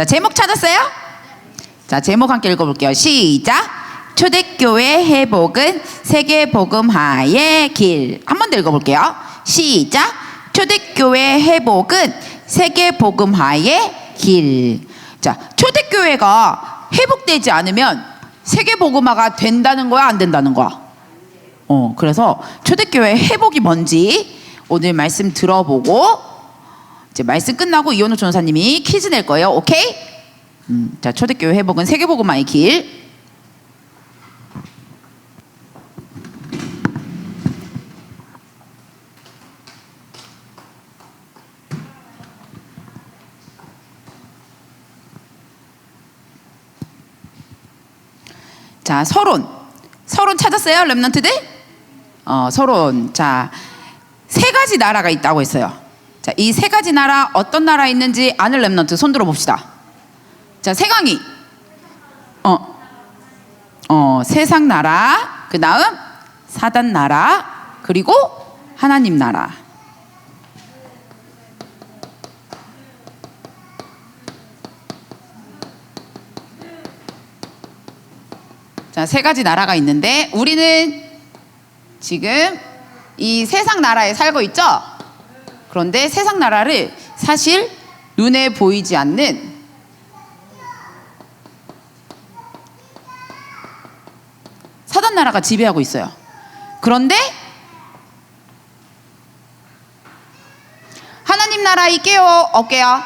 자, 제목 찾았어요? 자, 제목 함께 읽어볼게요. 시작. 초대교회 회복은 세계 복음화의 길. 한 번 더 읽어볼게요. 시작. 초대교회 회복은 세계 복음화의 길. 자, 초대교회가 회복되지 않으면 세계 복음화가 된다는 거야, 안 된다는 거야? 어, 그래서 초대교회 회복이 뭔지 오늘 말씀 들어보고 이제 말씀 끝나고 이현우 전사님이 퀴즈 낼 거예요. 오케이? 음, 자, 초대교회 회복은 세계복음화의 길. 자, 서론. 서론 찾았어요, 랩런트들? 어, 서론. 자, 세 가지 나라가 있다고 했어요. 자, 이 세 가지 나라 어떤 나라 있는지 아는 랩런트 손 들어 봅시다. 자, 세강이. 어. 어, 세상 나라. 그다음 사단 나라. 그리고 하나님 나라. 자, 세 가지 나라가 있는데 우리는 지금 이 세상 나라에 살고 있죠? 그런데 세상 나라를 사실 눈에 보이지 않는 사단 나라가 지배하고 있어요. 그런데 하나님 나라 있게요? 없게요?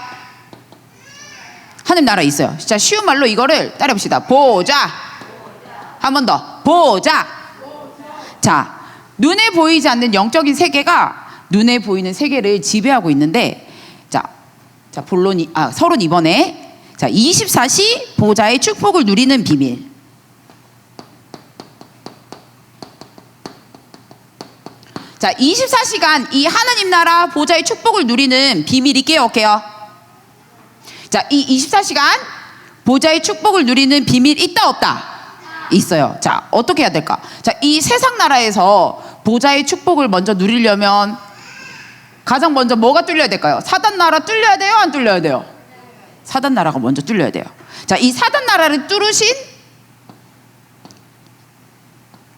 하나님 나라 있어요. 진짜 쉬운 말로 이거를 따라봅시다. 보자. 한 번 더. 보자. 자, 눈에 보이지 않는 영적인 세계가 눈에 보이는 세계를 지배하고 있는데 자, 자 본론이 아 서론 이번에 자 24시 보좌의 축복을 누리는 비밀. 자 24시간 이 하나님 나라 보좌의 축복을 누리는 비밀이 깨어게요. 자이 24시간 보좌의 축복을 누리는 비밀 있다 없다? 있어요. 자, 어떻게 해야 될까? 자, 이 세상 나라에서 보좌의 축복을 먼저 누리려면 가장 먼저 뭐가 뚫려야 될까요? 사단 나라 뚫려야 돼요? 안 뚫려야 돼요? 사단 나라가 먼저 뚫려야 돼요. 자, 이 사단 나라를 뚫으신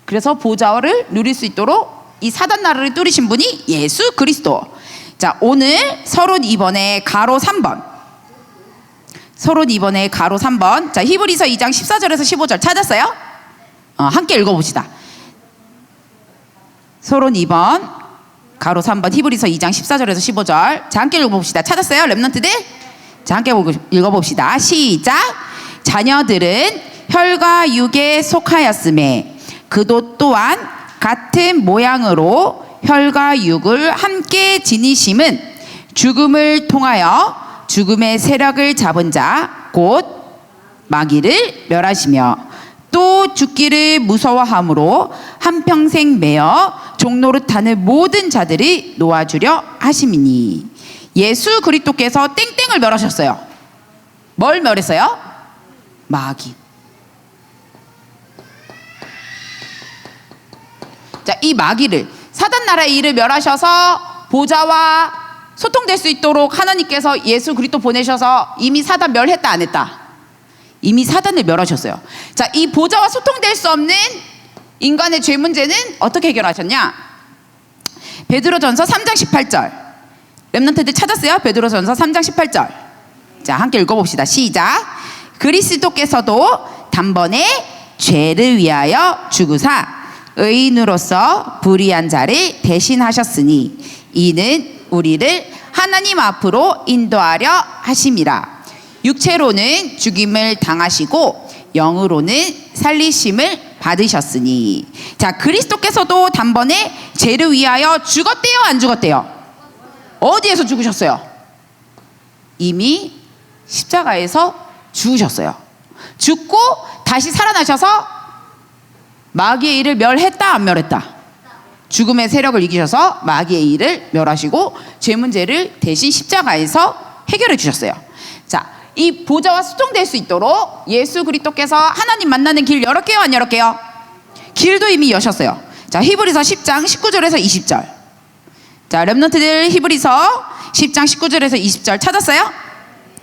그래서 보좌를 누릴 수 있도록 이 사단 나라를 뚫으신 분이 예수 그리스도. 자, 오늘 서론 2번에 가로 3번. 서론 2번에 가로 3번. 자, 히브리서 2장 14절에서 15절 찾았어요? 어, 함께 읽어봅시다. 서론 2번, 가로 3번, 히브리서 2장 14절에서 15절. 자, 함께 읽어봅시다. 찾았어요? 랩런트들? 자, 함께 읽어봅시다. 시작. 자녀들은 혈과 육에 속하였음에 그도 또한 같은 모양으로 혈과 육을 함께 지니심은 죽음을 통하여 죽음의 세력을 잡은 자 곧 마귀를 멸하시며 또 죽기를 무서워함으로 한평생 매어 종노릇하는 모든 자들이 놓아주려 하심이니 예수 그리스도께서 땡땡을 멸하셨어요. 뭘 멸했어요? 마귀. 자, 이 마귀를 사단 나라의 일을 멸하셔서 보좌와 소통될 수 있도록 하나님께서 예수 그리스도 보내셔서 이미 사단 멸했다 안 했다. 이미 사단을 멸하셨어요. 자, 이 보좌와 소통될 수 없는 인간의 죄 문제는 어떻게 해결하셨냐? 베드로전서 3장 18절. 렘넌트들 찾았어요? 베드로전서 3장 18절. 자, 함께 읽어 봅시다. 시작. 그리스도께서도 단번에 죄를 위하여 죽으사 의인으로서 불의한 자를 대신하셨으니 이는 우리를 하나님 앞으로 인도하려 하심이라. 육체로는 죽임을 당하시고 영으로는 살리심을 받으셨으니. 자, 그리스도께서도 단번에 죄를 위하여 죽었대요, 안 죽었대요? 어디에서 죽으셨어요? 이미 십자가에서 죽으셨어요. 죽고 다시 살아나셔서 마귀의 일을 멸했다, 안 멸했다? 죽음의 세력을 이기셔서 마귀의 일을 멸하시고 죄 문제를 대신 십자가에서 해결해 주셨어요. 자, 이 보좌와 소통될 수 있도록 예수 그리스도께서 하나님 만나는 길 열었게요, 안 열었게요? 길도 이미 여셨어요. 자, 히브리서 10장 19절에서 20절. 자, 렘넌트들 히브리서 10장 19절에서 20절 찾았어요?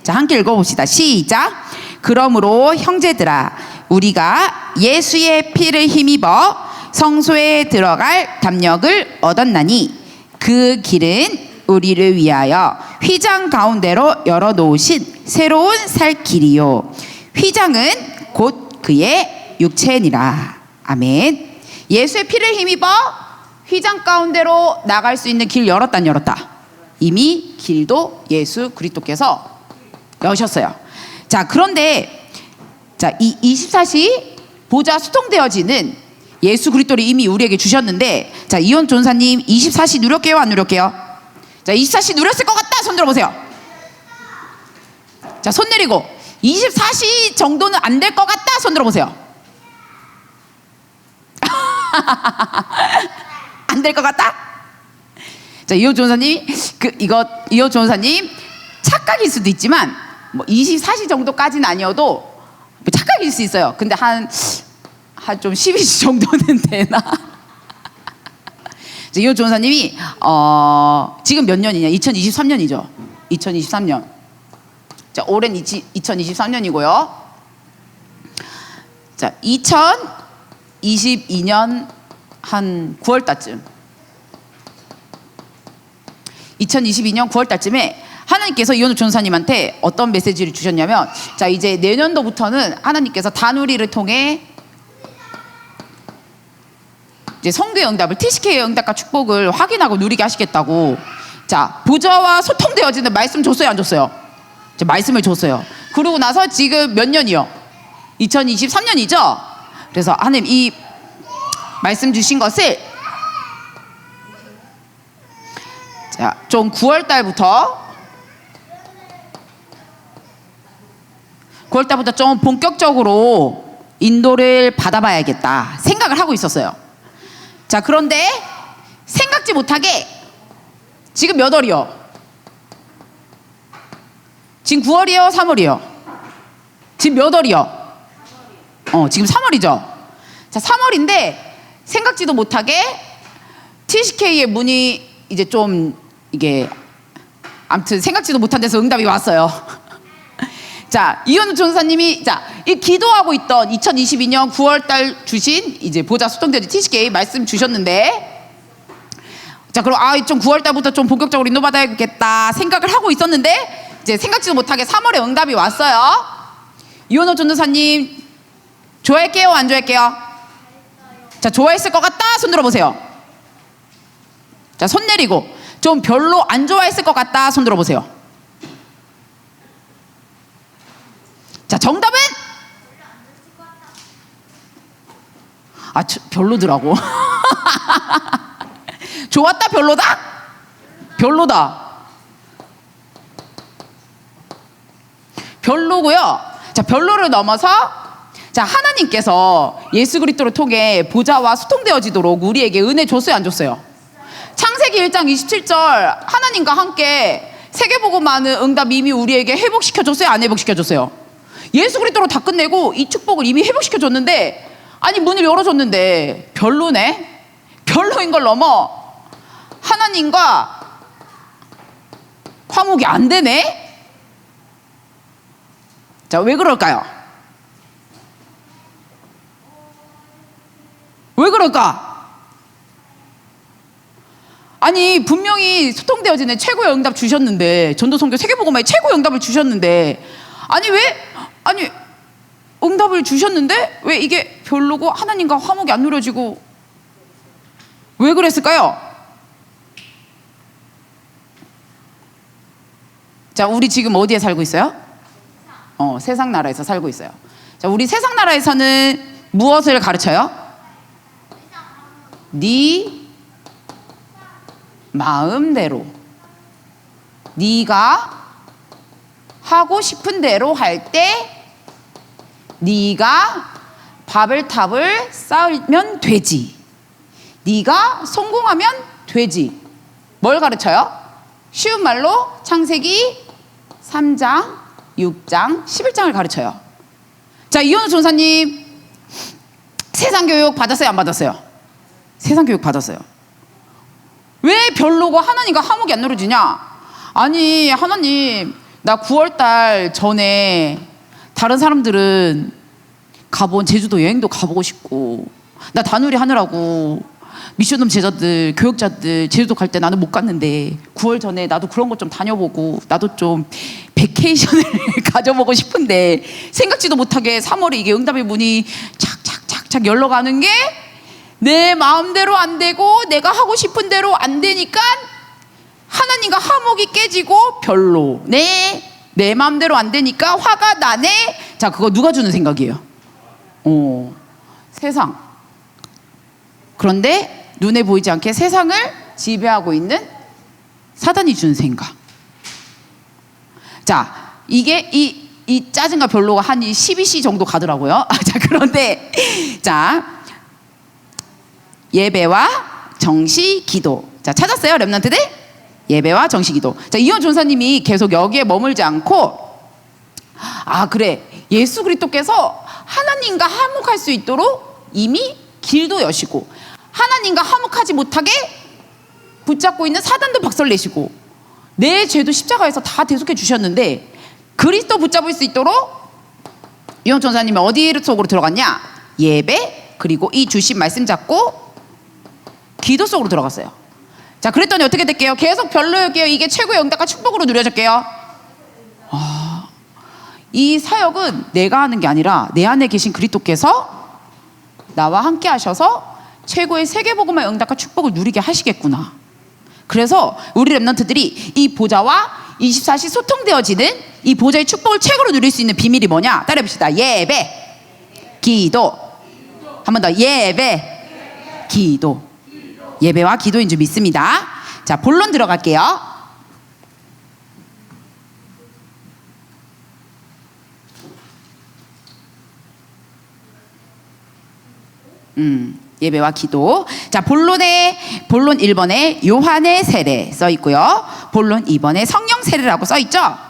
자, 함께 읽어봅시다. 시작. 그러므로 형제들아, 우리가 예수의 피를 힘입어 성소에 들어갈 담력을 얻었나니 그 길은 우리를 위하여 휘장 가운데로 열어 놓으신 새로운 살 길이요. 휘장은 곧 그의 육체니라. 아멘. 예수의 피를 힘입어 휘장 가운데로 나갈 수 있는 길 열었다 안 열었다. 이미 길도 예수 그리스도께서 여셨어요. 자, 그런데 자, 이 24시 보좌 수통되어지는 예수 그리스도를 이미 우리에게 주셨는데 자, 이혼 전사님 24시 누렸게요, 안 누렸게요? 자, 24시 누렸을 것 같다. 손 들어 보세요. 자, 손 내리고 24시 정도는 안 될 것 같다. 손 들어 보세요. 안 될 것 같다? 자, 이호 전사님, 그 이거 이호 전사님 착각일 수도 있지만 뭐 24시 정도까지는 아니어도 뭐 착각일 수 있어요. 근데 한 한 좀 12시 정도는 되나? 자, 이호 전사님이 어, 지금 몇 년이냐? 2023년이죠. 2023년. 자, 올해는 2023년이고요. 자, 2022년 한 9월 달쯤 2022년 9월 달쯤에 하나님께서 이현우 전사님한테 어떤 메시지를 주셨냐면 자 이제 내년도부터는 하나님께서 단우리를 통해 이제 성교의 응답을 TCK의 응답과 축복을 확인하고 누리게 하시겠다고 자 보좌와 소통되어지는 말씀 줬어요 안 줬어요? 자, 말씀을 줬어요. 그러고 나서 지금 몇 년이요? 2023년이죠. 그래서 하나님 이 말씀 주신 것을 자, 좀 9월 달부터 9월 달부터 좀 본격적으로 인도를 받아봐야겠다 생각을 하고 있었어요. 자, 그런데 생각지 못하게 지금 몇 월이요? 지금 9월이요? 3월이요? 지금 몇 월이요? 어, 지금 3월이죠? 자, 3월인데 생각지도 못하게 TCK의 문이 이제 좀 이게 아무튼 생각지도 못한 데서 응답이 왔어요. 자, 이현우 전사님이 자, 이 기도하고 있던 2022년 9월 달 주신 이제 보좌 수통대지 TCK 말씀 주셨는데 자, 그럼 아, 좀 9월 달부터 좀 본격적으로 인도 받아야겠다 생각을 하고 있었는데 이제 생각지도 못하게 3월에 응답이 왔어요. 이현우 전도사님 좋아할게요, 안 좋아할게요? 자, 좋아했을 것 같다. 손 들어 보세요. 자, 손 내리고 좀 별로 안 좋아했을 것 같다. 손 들어 보세요. 자, 정답은 아, 저, 별로더라고. 좋았다, 별로다? 별로다. 별로고요. 자, 별로를 넘어서 자, 하나님께서 예수 그리스도를 통해 보좌와 소통되어지도록 우리에게 은혜 줬어요, 안 줬어요? 창세기 1장 27절 하나님과 함께 세계보고만은 응답 이미 우리에게 회복시켜 줬어요, 안 회복시켜 줬어요? 예수 그리스도로 다 끝내고 이 축복을 이미 회복시켜 줬는데 아니 문을 열어 줬는데 별로네. 별로인 걸 넘어 하나님과 화목이 안 되네. 자, 왜 그럴까요? 왜 그럴까? 아니 분명히 소통되어지는 최고의 응답 주셨는데 전도성교 세계보고마에 최고의 응답을 주셨는데 아니 왜 아니 응답을 주셨는데 왜 이게 별로고 하나님과 화목이 안 누려지고 왜 그랬을까요? 자 우리 지금 어디에 살고 있어요? 어 세상 나라에서 살고 있어요. 자 우리 세상 나라에서는 무엇을 가르쳐요? 네 마음대로 네가 하고 싶은 대로 할 때 네가 밥을 탑을 쌓으면 되지. 네가 성공하면 되지. 뭘 가르쳐요? 쉬운 말로 창세기 3장, 6장, 11장을 가르쳐요. 자, 이현우 전사님 세상 교육 받았어요, 안 받았어요? 세상 교육 받았어요. 왜 별로고 하나님과 화목이 안 누려지냐? 아니 하나님 나 9월 달 전에 다른 사람들은 가본 제주도 여행도 가보고 싶고 나 다누리 하느라고 미션홈 제자들 교육자들 제주도 갈 때 나는 못 갔는데 9월 전에 나도 그런 거좀 다녀보고 나도 좀 베케이션을 가져보고 싶은데 생각지도 못하게 3월에 이게 응답의 문이 착착착착 열러가는 게 내 마음대로 안 되고 내가 하고 싶은 대로 안 되니까 하나님과 화목이 깨지고 별로. 네, 내 마음대로 안 되니까 화가 나네? 자 그거 누가 주는 생각이에요? 어, 세상. 그런데 눈에 보이지 않게 세상을 지배하고 있는 사단이 주는 생각. 자 이게 이, 이 짜증과 별로가 한 12시 정도 가더라고요. 아, 자 그런데 자 예배와 정시 기도. 자, 찾았어요, 랩런트들? 예배와 정시 기도. 자, 이현 전사님이 계속 여기에 머물지 않고 아, 그래. 예수 그리스도께서 하나님과 화목할 수 있도록 이미 길도 여시고 하나님과 화목하지 못하게 붙잡고 있는 사단도 박살내시고 내 죄도 십자가에서 다 대속해 주셨는데 그리스도 붙잡을 수 있도록 이현 전사님이 어디 속으로 들어갔냐? 예배 그리고 이 주신 말씀 잡고 기도 속으로 들어갔어요. 자, 그랬더니 어떻게 될게요? 계속 별로였게요. 이게 최고의 응답과 축복으로 누려졌게요. 아, 이 사역은 내가 하는 게 아니라 내 안에 계신 그리스도께서 나와 함께 하셔서 최고의 세계 복음의 응답과 축복을 누리게 하시겠구나. 그래서 우리 랩런트들이 이 보좌와 24시 소통되어지는 이 보좌의 축복을 최고로 누릴 수 있는 비밀이 뭐냐? 따라해 봅시다. 예배, 기도. 한 번 더. 예배, 기도. 예배와 기도인 줄 믿습니다. 자, 본론 들어갈게요. 음, 예배와 기도. 자, 본론에 본론 1번에 요한의 세례 써 있고요. 본론 2번에 성령 세례라고 써 있죠?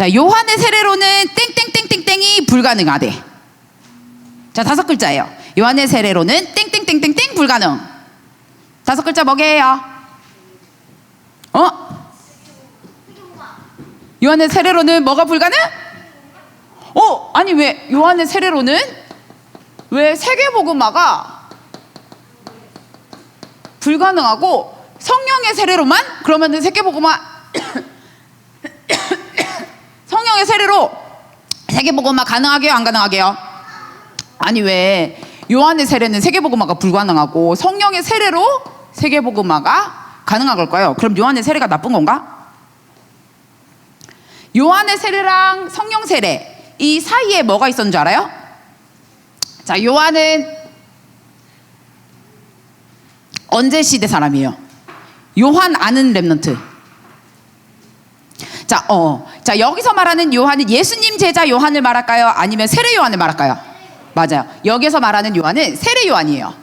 자, 요한의 세례로는 땡땡땡땡땡이 불가능하대. 자, 다섯 글자예요. 요한의 세례로는 땡땡땡땡땡 불가능. 다섯 글자 뭐게요? 어? 요한의 세례로는 뭐가 불가능? 어, 아니 왜 요한의 세례로는 왜 세계 복음화가 불가능하고 성령의 세례로만 그러면은 세계 복음화 성령의 세례로 세계복음화 가능하게요, 안 가능하게요? 아니 왜 요한의 세례는 세계복음화가 불가능하고 성령의 세례로 세계복음화가 가능한 걸까요? 그럼 요한의 세례가 나쁜 건가? 요한의 세례랑 성령 세례 이 사이에 뭐가 있었는 줄 알아요? 자, 요한은 언제 시대 사람이에요? 요한 아는 랩넌트. 자, 어. 자, 여기서 말하는 요한은 예수님 제자 요한을 말할까요? 아니면 세례 요한을 말할까요? 맞아요. 여기서 말하는 요한은 세례 요한이에요.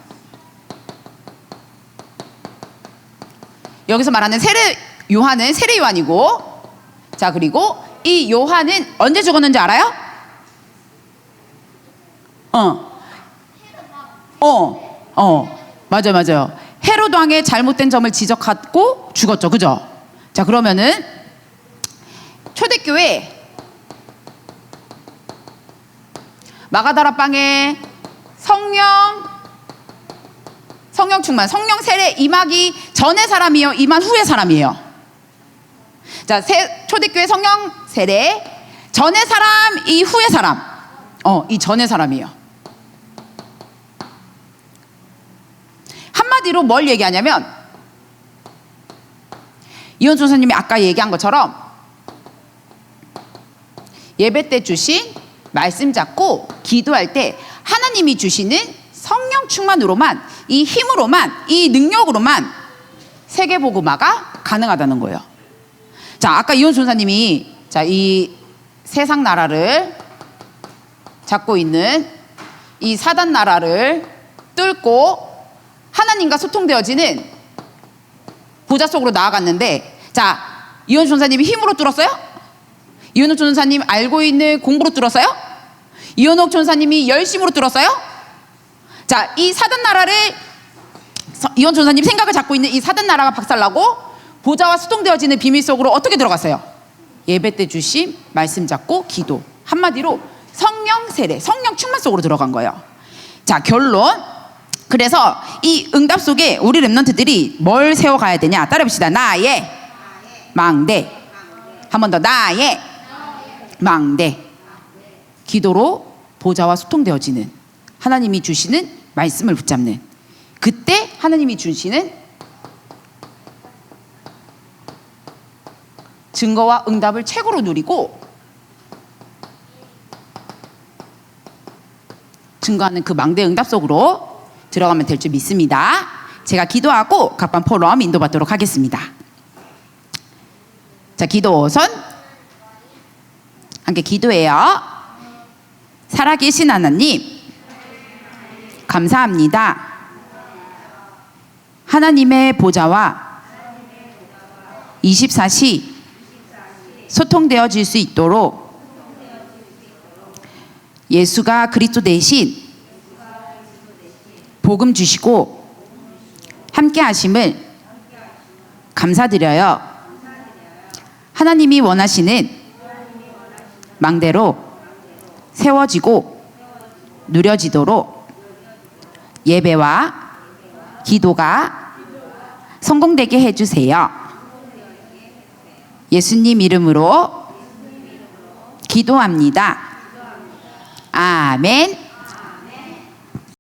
여기서 말하는 세례 요한은 세례 요한이고 자, 그리고 이 요한은 언제 죽었는지 알아요? 어. 어. 어. 맞아요, 맞아요. 헤롯 왕의 잘못된 점을 지적하고 죽었죠. 그죠? 자, 그러면은 초대교회. 마가다라방에 성령 성령 충만 성령 세례 임하기 전의 사람이요 임한 후의 사람이에요. 자 세, 초대교회 성령 세례 전의 사람 이 후의 사람. 어이 전의 사람이에요. 한마디로 뭘 얘기하냐면 이현 선생님이 아까 얘기한 것처럼 예배 때 주신 말씀 잡고 기도할 때 하나님이 주시는 성령 충만으로만 이 힘으로만 이 능력으로만 세계 복음화가 가능하다는 거예요. 자, 아까 이혼 전사님이 자, 이 세상 나라를 잡고 있는 이 사단 나라를 뚫고 하나님과 소통되어지는 보좌 속으로 나아갔는데 자 이현주 전사님이 힘으로 뚫었어요? 이현욱 전사님 알고 있는 공부로 뚫었어요? 이현욱 전사님이 열심으로 뚫었어요? 자, 이 사단 나라를 서- 이현 전사님 생각을 잡고 있는 이 사단 나라가 박살나고 보좌와 수통되어지는 비밀 속으로 어떻게 들어갔어요? 예배 때 주심, 말씀 잡고 기도. 한마디로 성령 세례, 성령 충만 속으로 들어간 거예요. 자, 결론. 그래서 이 응답 속에 우리 랩런트들이 뭘 세워가야 되냐? 따라해봅시다. 나의 망대. 한 번 더. 나의 망대. 기도로 보좌와 소통되어지는 하나님이 주시는 말씀을 붙잡는 그때 하나님이 주시는 증거와 응답을 최고로 누리고 증거하는 그 망대 응답 속으로 들어가면 될 줄 믿습니다. 제가 기도하고 각반 포럼 인도받도록 하겠습니다. 자, 기도선 함께 기도해요. 살아계신 하나님, 감사합니다. 하나님의 보좌와 24시 소통되어질 수 있도록 예수가 그리스도 대신 복음 주시고 함께 하심을 감사드려요. 하나님이 원하시는 망대로 세워지고 누려지도록 예배와 기도가 성공되게 해주세요. 예수님 이름으로 기도합니다. 아멘.